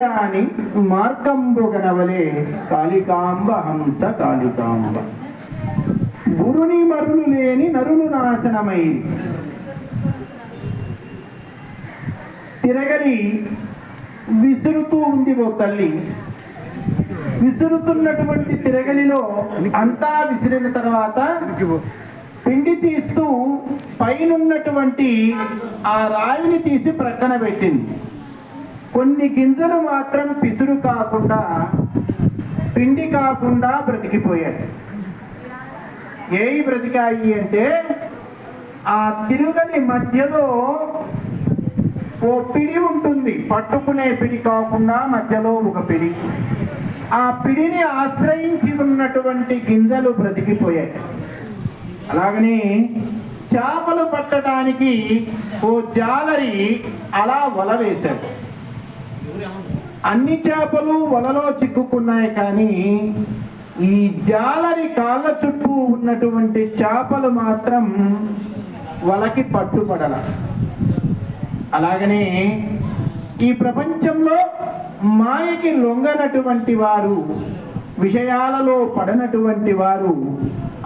అని మార్కంబుగనవలే కాళికాంబ హంస కాళికాంబ. గురుని మరులు లేని నరులు నాశనమై తిరగలి విసురుతూ ఉంది ఓ తల్లి. విసురుతున్నటువంటి తిరగలిలో అంతా విసిరిన తర్వాత పిండి తీస్తూ పైనున్నటువంటి ఆ రాయిని తీసి ప్రక్కన పెట్టింది. కొన్ని గింజలు మాత్రం పిసురు కాకుండా పిండి కాకుండా బ్రతికిపోయాయి. ఏవి బ్రతికాయి అంటే ఆ తిరుగని మధ్యలో ఓ పిడి ఉంటుంది. పట్టుకునే పిడి కాకుండా మధ్యలో ఒక పిడి. ఆ పిడిని ఆశ్రయించి ఉన్నటువంటి గింజలు బ్రతికిపోయాయి. అలాగనే చేపలు పట్టడానికి ఓ జాలరి అలా వల వేశాడు అన్ని చేపలు వలలో చిక్కుకున్నాయి కానీ ఈ జాలరి కాళ్ళ చుట్టూ ఉన్నటువంటి చేపలు మాత్రం వలకి పట్టుపడల. అలాగనే ఈ ప్రపంచంలో మాయకి లొంగనటువంటి వారు విషయాలలో పడనటువంటి వారు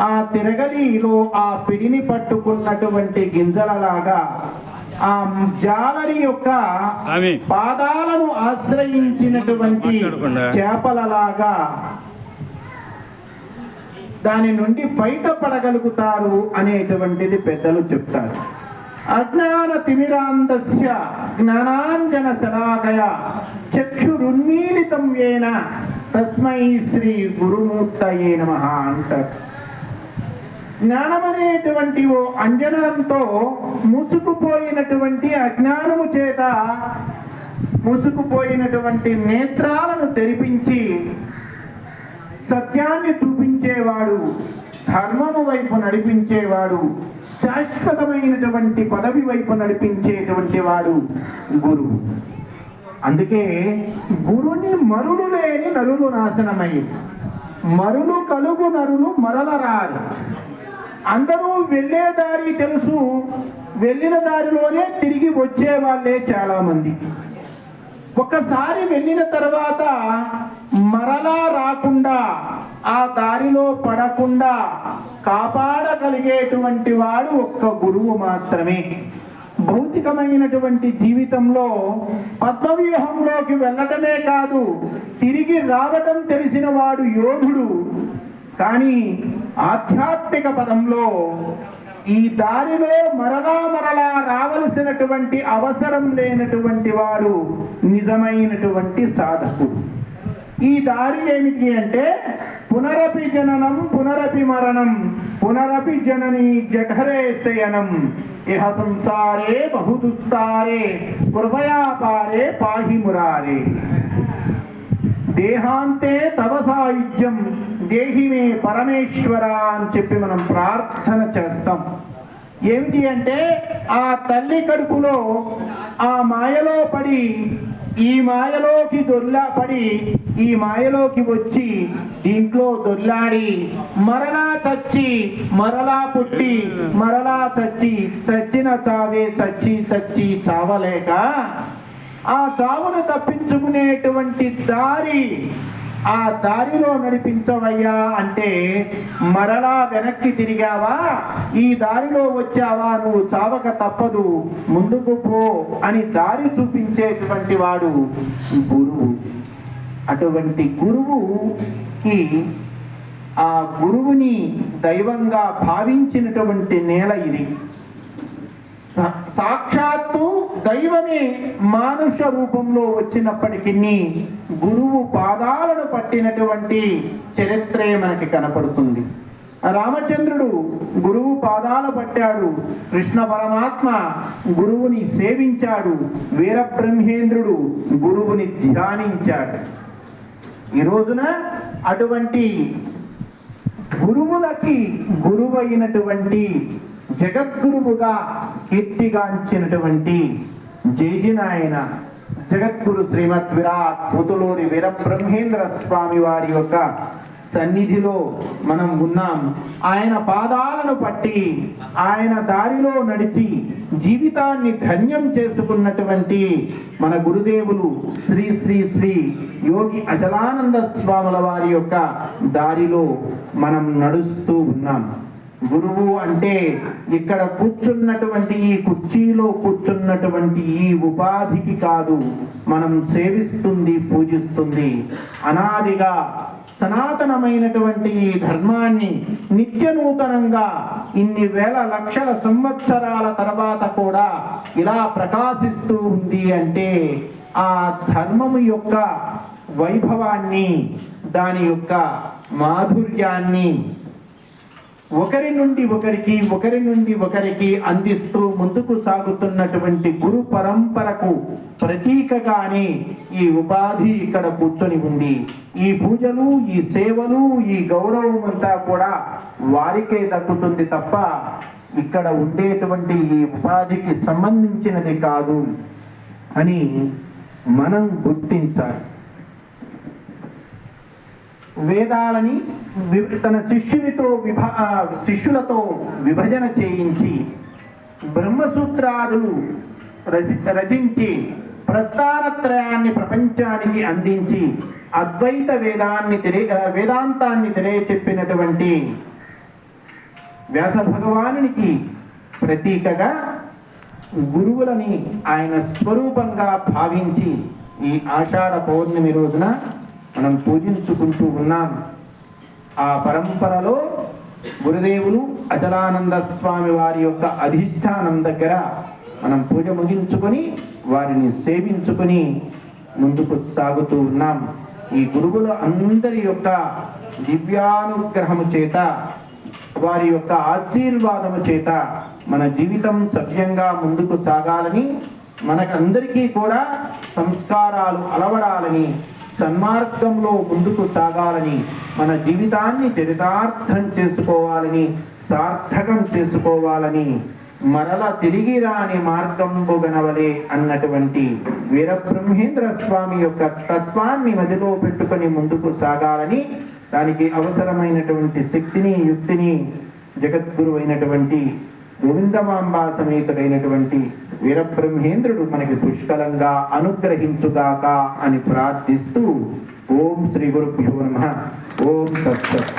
ఆ తిరగలిలో ఆ పిడిని పట్టుకున్నటువంటి గింజలలాగా ఆ జాలరి యొక్క. పాదాలను ఆశ్రయించినటువంటి. చేపలలాగా దాని నుండి బయటపడగలుగుతారు అనేటువంటిది పెద్దలు చెప్తారు అజ్ఞాన తిమిరాంతస్య జ్ఞానాంజన శలాకయ చక్షురున్మీలితం ఏన తస్మై శ్రీ గురుమూర్తయే నమ అంటారు జ్ఞానమనేటువంటి ఓ అంజనంతో ముసుకుపోయినటువంటి అజ్ఞానము చేత ముసుకుపోయినటువంటి నేత్రాలను తెరిపించి సత్యాన్ని చూపించేవాడు ధర్మము వైపు నడిపించేవాడు శాశ్వతమైనటువంటి పదవి వైపు నడిపించేటువంటి వాడు గురువు అందుకే గురుని మరులు లేని నరులు నాశనమై మరులు కలుగు నరులు మరలరారు అందరూ వెళ్ళే దారి తెలుసు. వెళ్ళిన దారిలోనే తిరిగి వచ్చే వాళ్ళే చాలా మంది ఒకసారి వెళ్ళిన తర్వాత మరలా రాకుండా ఆ దారిలో పడకుండా కాపాడగలిగేటువంటి వాడు ఒక్క గురువు మాత్రమే. భౌతికమైనటువంటి జీవితంలో పద్మవ్యూహంలోకి వెళ్ళటమే కాదు తిరిగి రావటం తెలిసిన వాడు యోధుడు. కానీ ఆధ్యాత్మిక పదంలో ఈ దారిలో మరలా మరలా రావలసినటువంటి అవసరం లేనటువంటి వారు నిజమైనటువంటి సాధకుడు. ఈ దారి ఏమిటి అంటే పునరపి జననం పునరపి మరణం పునరపి జనని జఠరే శయనం ఇహ సంసారే బహుదుస్తారే కృపయాపారే పాహి మురారే దేహాంతే తవ సాయుధ్యం దేహి మే పరమేశ్వర అని చెప్పి మనం ప్రార్థన చేస్తాం. ఏమిటి అంటే ఆ తల్లి కడుపులో ఆ మాయలో పడి ఈ మాయలోకి దొర్లా పడి ఈ మాయలోకి వచ్చి దీంట్లో దొర్లాడి మరలా చచ్చి మరలా పుట్టి మరలా చచ్చి చచ్చిన చావే చచ్చి చచ్చి చావలేక ఆ చావును తప్పించుకునేటువంటి దారి ఆ దారిలో నడిపించవయ్యా అంటే మరలా వెనక్కి తిరిగావా? ఈ దారిలో వచ్చావా? నువ్వు చావక తప్పదు. ముందుకు పో అని దారి చూపించేటువంటి వాడు గురువు. అటువంటి గురువుకి ఆ గురువుని దైవంగా భావించినటువంటి నేల ఇది. సా- సాక్షాత్తు దైవమే మానుష రూపంలో వచ్చినప్పటికీ గురువు పాదా పట్టినటువంటి చరిత్రే మనకి కనపడుతుంది. రామచంద్రుడు గురువు పాదాలు పట్టాడు. కృష్ణ పరమాత్మ గురువుని సేవించాడు. వీరబ్రహ్మేంద్రుడు గురువుని ధ్యానించాడు. ఈ రోజున అటువంటి గురువులకి గురువైనటువంటి జగద్గురువుగా కీర్తిగాంచినటువంటి జైజినాయన జగద్గురు శ్రీమద్ విరాట్ పుతులూరి వీరబ్రహ్మేంద్ర స్వామి వారి యొక్క సన్నిధిలో మనం ఉన్నాం. ఆయన పాదాలను పట్టి ఆయన దారిలో నడిచి జీవితాన్ని ధన్యం చేసుకున్నటువంటి మన గురుదేవులు శ్రీ శ్రీ శ్రీ యోగి అచలానంద స్వాముల వారి యొక్క దారిలో మనం నడుస్తూ ఉన్నాం. గురువు అంటే ఇక్కడ కూర్చున్నటువంటి ఈ కుర్చీలో కూర్చున్నటువంటి ఈ ఉపాధికి కాదు మనం సేవిస్తుంది పూజిస్తుంది. అనాదిగా సనాతనమైనటువంటి ఈ ధర్మాన్ని నిత్య నూతనంగా ఇన్ని వేల లక్షల సంవత్సరాల తర్వాత కూడా ఇలా ప్రకాశిస్తూ ఉంది అంటే ఆ ధర్మము యొక్క వైభవాన్ని దాని యొక్క మాధుర్యాన్ని ఒకరి నుండి ఒకరికి ఒకరి నుండి ఒకరికి అందిస్తూ ముందుకు సాగుతున్నటువంటి గురు పరంపరకు ప్రతీకగానే ఈ ఉపాధి ఇక్కడ కూర్చొని ఉంది. ఈ పూజలు ఈ సేవలు ఈ గౌరవం అంతా కూడా వారికే దక్కుతుంది తప్ప ఇక్కడ ఉండేటువంటి ఈ ఉపాధికి సంబంధించినది కాదు అని మనం గుర్తించాలి. వేదాలని తన శిష్యునితో విభా శిష్యులతో విభజన చేయించి బ్రహ్మసూత్రాదులు రచి రచించి ప్రస్థానత్రయాన్ని ప్రపంచానికి అందించి అద్వైత వేదాన్ని తెలియ వేదాంతాన్ని తెలియచెప్పినటువంటి వ్యాస భగవానునికి ప్రతీకగా గురువులని ఆయన స్వరూపంగా భావించి ఈ ఆషాఢ పౌర్ణమి రోజున మనం పూజించుకుంటూ ఉన్నాం. ఆ పరంపరలో గురుదేవులు అచలానంద స్వామి వారి యొక్క అధిష్టానం దగ్గర మనం పూజ ముగించుకొని వారిని సేవించుకొని ముందుకు సాగుతూ ఉన్నాం. ఈ గురువుల అందరి యొక్క దివ్యానుగ్రహము చేత వారి యొక్క ఆశీర్వాదము చేత మన జీవితం సవ్యంగా ముందుకు సాగాలని మనకందరికీ కూడా సంస్కారాలు అలవడాలని సన్మార్గంలో ముందుకు సాగాలని మన జీవితాన్ని చరితార్థం చేసుకోవాలని సార్థకం చేసుకోవాలని మరల తిరిగి రాని మార్గంబు గనవలే అన్నటువంటి వీరబ్రహ్మేంద్ర స్వామి యొక్క తత్వాన్ని మదిలో పెట్టుకొని ముందుకు సాగాలని దానికి అవసరమైనటువంటి శక్తిని యుక్తిని జగద్గురు అయినటువంటి గోవిందమాంబా సమేతుడైనటువంటి వీరబ్రహ్మేంద్రుడు మనకి పుష్కలంగా అనుగ్రహించుగాక అని ప్రార్థిస్తూ ఓం శ్రీ గురుభ్యో నమ. ఓం సత్సత్